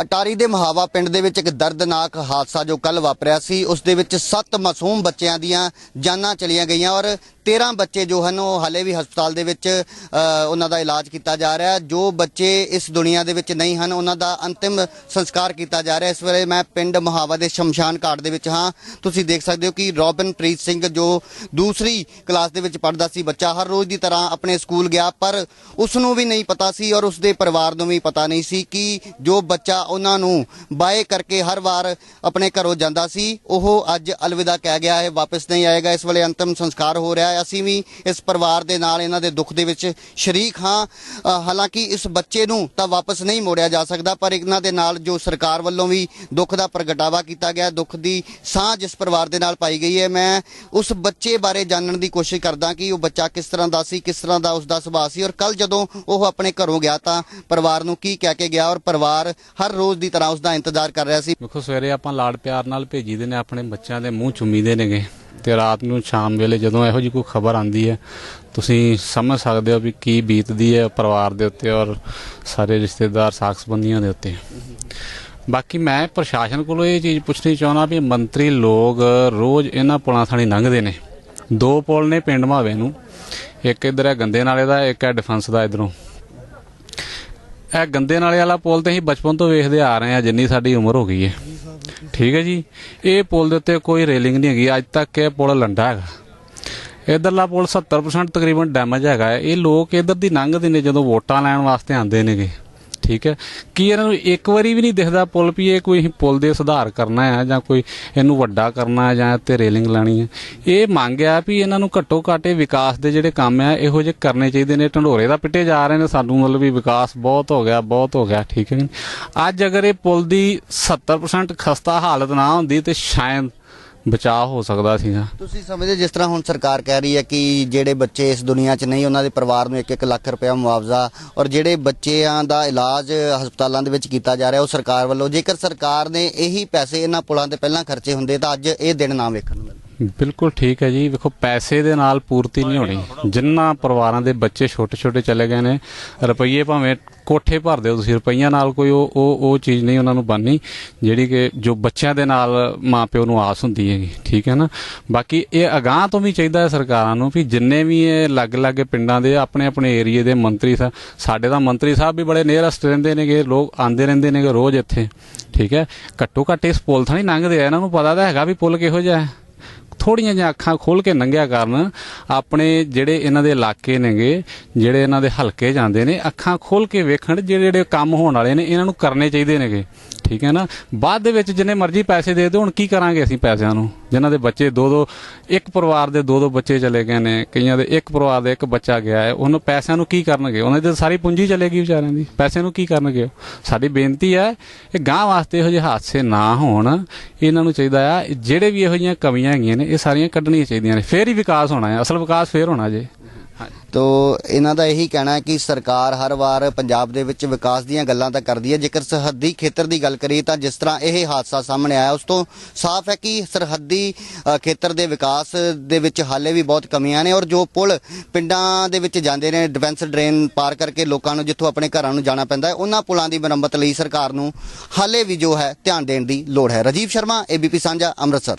ਅਟਾਰੀ ਦੇ ਮਹਾਵਾ ਪਿੰਡ ਦੇ ਵਿੱਚ ਇੱਕ ਦਰਦਨਾਕ ਹਾਦਸਾ ਜੋ ਕੱਲ ਵਾਪਰਿਆ ਸੀ, ਉਸ ਦੇ ਵਿੱਚ 7 ਮਾਸੂਮ ਬੱਚਿਆਂ ਦੀਆਂ ਜਾਨਾਂ ਚਲੀਆਂ ਗਈਆਂ ਔਰ 13 ਬੱਚੇ ਜੋ ਹਨ, ਉਹ ਹਾਲੇ ਵੀ ਹਸਪਤਾਲ ਦੇ ਵਿੱਚ ਉਹਨਾਂ ਦਾ ਇਲਾਜ ਕੀਤਾ ਜਾ ਰਿਹਾ ਜੋ ਬੱਚੇ ਇਸ ਦੁਨੀਆ ਦੇ ਵਿੱਚ ਨਹੀਂ ਹਨ, ਉਹਨਾਂ ਦਾ ਅੰਤਿਮ ਸੰਸਕਾਰ ਕੀਤਾ ਜਾ ਰਿਹਾ ਇਸ ਵੇਲੇ ਮੈਂ ਪਿੰਡ ਮਹਾਵਾ ਦੇ ਸ਼ਮਸ਼ਾਨ ਘਾਟ ਦੇ ਵਿੱਚ ਹਾਂ। ਤੁਸੀਂ ਦੇਖ ਸਕਦੇ ਹੋ ਕਿ ਰੋਬਨਪ੍ਰੀਤ ਸਿੰਘ ਜੋ ਦੂਸਰੀ ਕਲਾਸ ਦੇ ਵਿੱਚ ਪੜ੍ਹਦਾ ਸੀ ਬੱਚਾ, ਹਰ ਰੋਜ਼ ਦੀ ਤਰ੍ਹਾਂ ਆਪਣੇ ਸਕੂਲ ਗਿਆ, ਪਰ ਉਸ ਨੂੰ ਵੀ ਨਹੀਂ ਪਤਾ ਸੀ ਔਰ ਉਸ ਦੇ ਪਰਿਵਾਰ ਨੂੰ ਵੀ ਪਤਾ ਨਹੀਂ ਸੀ ਕਿ ਜੋ ਬੱਚਾ ਉਹਨਾਂ ਨੂੰ ਬਾਏ ਕਰਕੇ ਹਰ ਵਾਰ ਆਪਣੇ ਘਰੋਂ ਜਾਂਦਾ ਸੀ। ਉਹ ਅੱਜ ਅਲਵਿਦਾ ਕਹਿ ਗਿਆ ਹੈ, ਵਾਪਸ ਨਹੀਂ ਆਏਗਾ। ਇਸ ਵੇਲੇ ਅੰਤਮ ਸੰਸਕਾਰ ਹੋ ਰਿਹਾ ਹੈ। ਅਸੀਂ ਵੀ ਇਸ ਪਰਿਵਾਰ ਦੇ ਨਾਲ ਇਹਨਾਂ ਦੇ ਦੁੱਖ ਦੇ ਵਿੱਚ ਸ਼ਰੀਕ ਹਾਂ। ਹਾਲਾਂਕਿ ਇਸ ਬੱਚੇ ਨੂੰ ਤਾਂ ਵਾਪਸ ਨਹੀਂ ਮੋੜਿਆ ਜਾ ਸਕਦਾ, ਪਰ ਇਹਨਾਂ ਦੇ ਨਾਲ ਜੋ ਸਰਕਾਰ ਵੱਲੋਂ ਵੀ ਦੁੱਖ ਦਾ ਪ੍ਰਗਟਾਵਾ ਕੀਤਾ ਗਿਆ, ਦੁੱਖ ਦੀ ਸਾਂਝ ਇਸ ਪਰਿਵਾਰ ਦੇ ਨਾਲ ਪਾਈ ਗਈ ਹੈ। ਮੈਂ ਉਸ ਬੱਚੇ ਬਾਰੇ ਜਾਣਨ ਦੀ ਕੋਸ਼ਿਸ਼ ਕਰਦਾ ਕਿ ਉਹ ਬੱਚਾ ਕਿਸ ਤਰ੍ਹਾਂ ਦਾ ਸੀ, ਕਿਸ ਤਰ੍ਹਾਂ ਦਾ ਉਸ ਦਾ ਸੁਭਾਅ ਸੀ। ਔਰ ਕੱਲ ਜਦੋਂ ਉਹ ਆਪਣੇ ਘਰੋਂ ਗਿਆ ਤਾਂ ਪਰਿਵਾਰ ਨੂੰ ਕੀ ਕਹਿ ਕੇ ਗਿਆ? ਔਰ ਪਰਿਵਾਰ ਹਰ ਰੋਜ਼ ਦੀ ਤਰ੍ਹਾਂ ਉਸ ਦਾ ਇੰਤਜ਼ਾਰ ਕਰ ਰਿਹਾ ਸੀ। ਵੇਖੋ ਸਵੇਰੇ ਆਪਾਂ ਲਾਡ ਪਿਆਰ ਨਾਲ ਭੇਜੀਦੇ ਨੇ, ਆਪਣੇ ਬੱਚਿਆਂ ਦੇ ਮੂੰਹ ਚੁੰਮੀਦੇ ਨੇਗੇ ਤੇ ਰਾਤ ਨੂੰ ਸ਼ਾਮ ਵੇਲੇ ਜਦੋਂ ਇਹੋ ਜਿਹੀ ਕੋਈ ਖਬਰ ਆਂਦੀ ਹੈ, ਤੁਸੀਂ ਸਮਝ ਸਕਦੇ ਹੋ ਵੀ ਕੀ ਬੀਤਦੀ ਹੈ ਪਰਿਵਾਰ ਦੇ ਉੱਤੇ ਔਰ ਸਾਰੇ ਰਿਸ਼ਤੇਦਾਰ ਸਾਖ ਸੰਬੰਧੀਆਂ ਦੇ ਉੱਤੇ। ਬਾਕੀ ਮੈਂ ਪ੍ਰਸ਼ਾਸਨ ਕੋਲੋਂ ਇਹ ਚੀਜ਼ ਪੁੱਛਣੀ ਚਾਹੁੰਦਾ ਵੀ ਮੰਤਰੀ ਲੋਕ ਰੋਜ਼ ਇਹਨਾਂ ਪੁਲਾਂ ਥਾਣੀ ਲੰਘਦੇ ਨੇ। ਦੋ ਪੁਲ ਨੇ ਪਿੰਡ ਮਾਵੇ ਨੂੰ, ਇੱਕ ਇਧਰ ਹੈ ਗੰਦੇ ਨਾਲੇ ਦਾ, ਇੱਕ ਹੈ ਡਿਫੈਂਸ ਦਾ ਇਧਰੋਂ। ਇਹ ਗੰਦੇ ਨਾਲੇ ਵਾਲਾ ਪੁਲ ਤੇ ਅਸੀਂ ਬਚਪਨ ਤੋਂ ਵੇਖਦੇ ਆ ਰਹੇ ਹਾਂ, ਜਿੰਨੀ ਸਾਡੀ ਉਮਰ ਹੋ ਗਈ ਹੈ। ਠੀਕ ਹੈ ਜੀ? ਇਹ ਪੁਲ ਦੇ ਉੱਤੇ ਕੋਈ ਰੇਲਿੰਗ ਨਹੀਂ ਹੈਗੀ, ਅੱਜ ਤੱਕ ਇਹ ਪੁਲ ਲੰਡਾ ਹੈਗਾ। ਇਧਰਲਾ ਪੁਲ 70% ਤਕਰੀਬਨ ਡੈਮੇਜ ਹੈਗਾ ਇਹ ਲੋਕ ਇਧਰ ਦੀ ਲੰਘਦੇ ਨੇ ਜਦੋਂ ਵੋਟਾਂ ਲੈਣ ਵਾਸਤੇ ਆਉਂਦੇ ਨੇਗੇ। ਠੀਕ ਹੈ। ਕੀ ਇਹਨਾਂ ਨੂੰ ਇੱਕ ਵਾਰੀ ਵੀ ਨਹੀਂ ਦਿਖਦਾ ਪੁਲ ਵੀ ਇਹ ਕੋਈ ਪੁਲ ਦੇ ਸੁਧਾਰ ਕਰਨਾ ਹੈ ਜਾਂ ਕੋਈ ਇਹਨੂੰ ਵੱਡਾ ਕਰਨਾ ਹੈ ਜਾਂ ਤੇ ਰੇਲਿੰਗ ਲਾਣੀ ਹੈ ਇਹ ਮੰਗ ਆ ਵੀ ਇਹਨਾਂ ਨੂੰ ਘੱਟੋ ਘੱਟ ਵਿਕਾਸ ਦੇ ਜਿਹੜੇ ਕੰਮ ਆ, ਇਹੋ ਜਿਹੇ ਕਰਨੇ ਚਾਹੀਦੇ ਨੇ। ਢੰਡੋਰੇ ਦਾ ਪਿੱਟੇ ਜਾ ਰਹੇ ਨੇ, ਸਾਨੂੰ ਮਤਲਬ ਵੀ ਵਿਕਾਸ ਬਹੁਤ ਹੋ ਗਿਆ, ਬਹੁਤ ਹੋ ਗਿਆ, ਠੀਕ ਹੈ ਅੱਜ ਅਗਰ ਇਹ ਪੁਲ ਦੀ 70% ਖਸਤਾ ਹਾਲਤ ਨਾ ਹੁੰਦੀ ਤੇ ਸ਼ਾਇਦ ਬਚਾਅ ਹੋ ਸਕਦਾ ਸੀਗਾ ਤੁਸੀਂ ਸਮਝਦੇ ਜਿਸ ਤਰ੍ਹਾਂ ਹੁਣ ਸਰਕਾਰ ਕਹਿ ਰਹੀ ਹੈ ਕਿ ਜਿਹੜੇ ਬੱਚੇ ਇਸ ਦੁਨੀਆ 'ਚ ਨਹੀਂ, ਉਹਨਾਂ ਦੇ ਪਰਿਵਾਰ ਨੂੰ 1-1 ਲੱਖ ਰੁਪਇਆ ਮੁਆਵਜ਼ਾ ਔਰ ਜਿਹੜੇ ਬੱਚਿਆਂ ਦਾ ਇਲਾਜ ਹਸਪਤਾਲਾਂ ਦੇ ਵਿੱਚ ਕੀਤਾ ਜਾ ਰਿਹਾ, ਉਹ ਸਰਕਾਰ ਵੱਲੋਂ, ਜੇਕਰ ਸਰਕਾਰ ਨੇ ਇਹੀ ਪੈਸੇ ਇਹਨਾਂ ਪੁਲਾਂ ਤੇ ਪਹਿਲਾਂ ਖਰਚੇ ਹੁੰਦੇ ਤਾਂ ਅੱਜ ਇਹ ਦਿਨ ਨਾ ਵੇਖਣ ਨੂੰ ਮਿਲਦਾ। ਬਿਲਕੁਲ ਠੀਕ ਹੈ ਜੀ। ਵੇਖੋ, ਪੈਸੇ ਦੇ ਨਾਲ ਪੂਰਤੀ ਨਹੀਂ ਹੋਣੀ। ਜਿੰਨਾ ਪਰਿਵਾਰਾਂ ਦੇ ਬੱਚੇ ਛੋਟੇ ਛੋਟੇ ਚਲੇ ਗਏ ਨੇ, ਰੁਪਈਏ ਭਾਵੇਂ ਕੋਠੇ ਭਰ ਦਿਓ ਤੁਸੀਂ, ਰੁਪਈਆਂ ਨਾਲ ਕੋਈ ਉਹ ਉਹ ਉਹ ਚੀਜ਼ ਨਹੀਂ ਉਹਨਾਂ ਨੂੰ ਬਣਨੀ, ਜਿਹੜੀ ਕਿ ਜੋ ਬੱਚਿਆਂ ਦੇ ਨਾਲ ਮਾਪਿਓ ਨੂੰ ਆਸ ਹੁੰਦੀ ਹੈਗੀ। ਠੀਕ ਹੈ ਨਾ? ਬਾਕੀ ਇਹ ਅਗਾਹ ਤੋਂ ਵੀ ਚਾਹੀਦਾ ਹੈ ਸਰਕਾਰਾਂ ਨੂੰ ਵੀ ਜਿੰਨੇ ਵੀ ਇਹ ਲੱਗ-ਲੱਗ ਪਿੰਡਾਂ ਦੇ ਆਪਣੇ ਆਪਣੇ ਏਰੀਏ ਦੇ ਮੰਤਰੀ ਸਾਹਿਬ ਸਾਡੇ ਤਾਂ ਮੰਤਰੀ ਸਾਹਿਬ ਵੀ ਬੜੇ ਨੀਅਰਸਟ ਰਹਿੰਦੇ ਨੇਗੇ, ਲੋਕ ਆਂਦੇ ਰਹਿੰਦੇ ਨੇਗੇ ਰੋਜ਼ ਇੱਥੇ। ਠੀਕ ਹੈ? ਘੱਟੋ ਘੱਟ ਇਸ ਪੁਲ ਥਾਂ ਨਹੀਂ ਲੰਘਦੇ ਆ। ਇਹਨਾਂ ਨੂੰ ਪਤਾ ਤਾਂ ਹੈਗਾ ਵੀ ਪੁਲ ਕਿਹੋ ਜਿਹਾ ਹੈ। ਥੋੜੀਆਂ ਜਿਹੀਆਂ ਅੱਖਾਂ ਖੋਲ ਕੇ ਲੰਘਿਆ ਕਰਨ ਆਪਣੇ ਜਿਹੜੇ ਇਹਨਾਂ ਦੇ ਇਲਾਕੇ ਨੇਗੇ, ਜਿਹੜੇ ਇਹਨਾਂ ਦੇ ਹਲਕੇ ਜਾਂਦੇ ਨੇ, ਅੱਖਾਂ ਖੋਲ ਕੇ ਵੇਖਣ ਜਿਹੜੇ ਜਿਹੜੇ ਕੰਮ ਹੋਣ ਵਾਲੇ ਨੇ, ਇਹਨਾਂ ਨੂੰ ਕਰਨੇ ਚਾਹੀਦੇ ਨੇਗੇ। ਠੀਕ ਹੈ ਨਾ? ਬਾਅਦ ਦੇ ਵਿੱਚ ਜਿੰਨੇ ਮਰਜ਼ੀ ਪੈਸੇ ਦੇ ਦਿਓ, ਹੁਣ ਕੀ ਕਰਾਂਗੇ ਅਸੀਂ ਪੈਸਿਆਂ ਨੂੰ? ਜਿਨ੍ਹਾਂ ਦੇ ਬੱਚੇ ਦੋ ਦੋ, ਇੱਕ ਪਰਿਵਾਰ ਦੇ ਦੋ ਦੋ ਬੱਚੇ ਚਲੇ ਗਏ ਨੇ, ਕਈਆਂ ਦੇ ਇੱਕ ਪਰਿਵਾਰ ਦੇ ਇੱਕ ਬੱਚਾ ਗਿਆ ਹੈ, ਉਹਨੂੰ ਪੈਸਿਆਂ ਨੂੰ ਕੀ ਕਰਨਗੇ? ਉਹਨਾਂ ਦੀ ਸਾਰੀ ਪੂੰਜੀ ਚਲੇਗੀ ਵਿਚਾਰਿਆਂ ਦੀ। ਪੈਸਿਆਂ ਨੂੰ ਕੀ ਕਰਨਗੇ ਉਹ? ਸਾਡੀ ਬੇਨਤੀ ਹੈ, ਇਹ ਗਾਂ ਵਾਸਤੇ ਇਹੋ ਜਿਹੇ ਹਾਦਸੇ ਨਾ ਹੋਣ। ਇਹਨਾਂ ਨੂੰ ਚਾਹੀਦਾ ਆ, ਜਿਹੜੇ ਵੀ ਇਹੋ ਜਿਹੀਆਂ ਕਮੀਆਂ ਹੈਗੀਆਂ ਨੇ, ਇਹ ਸਾਰੀਆਂ ਕੱਢਣੀਆਂ ਚਾਹੀਦੀਆਂ ਨੇ। ਫੇਰ ਹੀ ਵਿਕਾਸ ਹੋਣਾ ਹੈ ਅਸਲ ਵਿਕਾਸ ਫੇਰ ਹੋਣਾ ਜੇ। ਤੋ ਇਹਨਾਂ ਦਾ ਇਹੀ ਕਹਿਣਾ ਹੈ ਕਿ ਸਰਕਾਰ ਹਰ ਵਾਰ ਪੰਜਾਬ ਦੇ ਵਿੱਚ ਵਿਕਾਸ ਦੀਆਂ ਗੱਲਾਂ ਤਾਂ ਕਰਦੀ ਹੈ। ਜੇਕਰ ਸਰਹੱਦੀ ਖੇਤਰ ਦੀ ਗੱਲ ਕਰੀਏ ਤਾਂ ਜਿਸ ਤਰ੍ਹਾਂ ਇਹ ਹਾਦਸਾ ਸਾਹਮਣੇ ਆਇਆ, ਉਸ ਤੋਂ ਸਾਫ਼ ਹੈ ਕਿ ਸਰਹੱਦੀ ਖੇਤਰ ਦੇ ਵਿਕਾਸ ਦੇ ਵਿੱਚ ਹਾਲੇ ਵੀ ਬਹੁਤ ਕਮੀਆਂ ਨੇ ਔਰ ਜੋ ਪੁਲ ਪਿੰਡਾਂ ਦੇ ਵਿੱਚ ਜਾਂਦੇ ਨੇ, ਡਿਫੈਂਸ ਡਰੇਨ ਪਾਰ ਕਰਕੇ ਲੋਕਾਂ ਨੂੰ ਜਿੱਥੋਂ ਆਪਣੇ ਘਰਾਂ ਨੂੰ ਜਾਣਾ ਪੈਂਦਾ ਹੈ, ਉਹਨਾਂ ਪੁਲਾਂ ਦੀ ਮੁਰੰਮਤ ਲਈ ਸਰਕਾਰ ਨੂੰ ਹਾਲੇ ਵੀ ਜੋ ਹੈ ਧਿਆਨ ਦੇਣ ਦੀ ਲੋੜ ਹੈ। ਰਾਜੀਵ ਸ਼ਰਮਾ ਏਬੀਪੀ ਸਾਂਝਾ, ਅੰਮ੍ਰਿਤਸਰ।